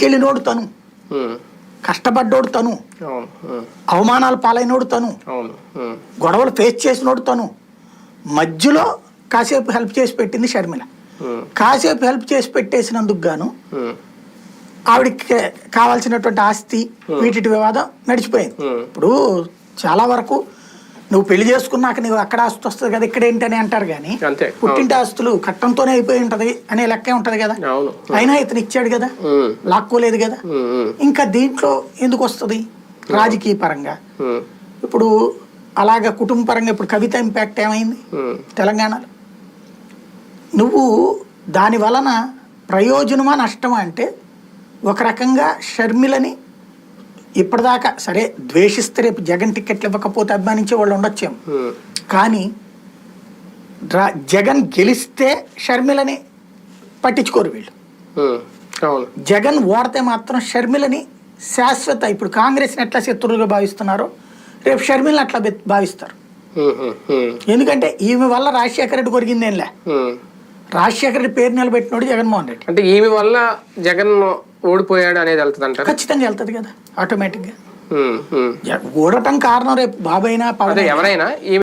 జైలుకి వెళ్ళినోడు తను కష్టపడ్డోడు తను. అవమానాలు పాలైనోడు తను. గొడవలు ఫేస్ చేసినోడు తను. మధ్యలో కాసేపు హెల్ప్ చేసి పెట్టింది షర్మిల. కాసేపు హెల్ప్ చేసి పెట్టేసినందుకు గాను ఆవిడకి కావాల్సినటువంటి ఆస్తి వీటి వివాదం నడిచిపోయింది. ఇప్పుడు చాలా వరకు నువ్వు పెళ్ళి చేసుకున్నాక నువ్వు అక్కడ ఆస్తి వస్తుంది కదా ఇక్కడ ఏంటని అంటారు కానీ పుట్టింటి ఆస్తులు కట్టంతోనే అయిపోయి ఉంటది అనే లెక్కే ఉంటది కదా. అయినా ఇతను ఇచ్చాడు కదా లాక్కోలేదు కదా. ఇంకా దీంట్లో ఎందుకు వస్తుంది? రాజకీయ పరంగా. ఇప్పుడు అలాగ కుటుంబ పరంగా ఇప్పుడు కవిత ఇంపాక్ట్ ఏమైంది? తెలంగాణలో. నువ్వు దాని వలన ప్రయోజనమా నష్టమా అంటే ఒక రకంగా షర్మిలని ఇప్పటిదాకా సరే ద్వేషిస్తే రేపు జగన్ టికెట్లు ఇవ్వకపోతే అభిమానించే వాళ్ళు ఉండొచ్చేమో ఉమ్, కానీ జగన్ గెలిస్తే షర్మిలని పట్టించుకోరు వీళ్ళు. జగన్ ఓడితే మాత్రం షర్మిలని శాశ్వత ఇప్పుడు కాంగ్రెస్ని ఎట్లా శత్రువులుగా భావిస్తున్నారో రేపు షర్మిలని అట్లా భావిస్తారు. ఎందుకంటే ఈమె వల్ల రాజశేఖర రెడ్డి కొరిగిందేంలే. రాజశేఖర రెడ్డి పేరు నిలబెట్టినోడు జగన్మోహన్ రెడ్డి. అంటే ఈమె వల్ల జగన్ ఓడిపోయాడు అనేది వెళ్తుంది అంటారు? ఖచ్చితంగా వెళ్తుంది కదా ఆటోమేటిక్గా ఉమ్. జ- ఓడటం కారణం రేపు బాబైనా పవన్ ఎవరైనా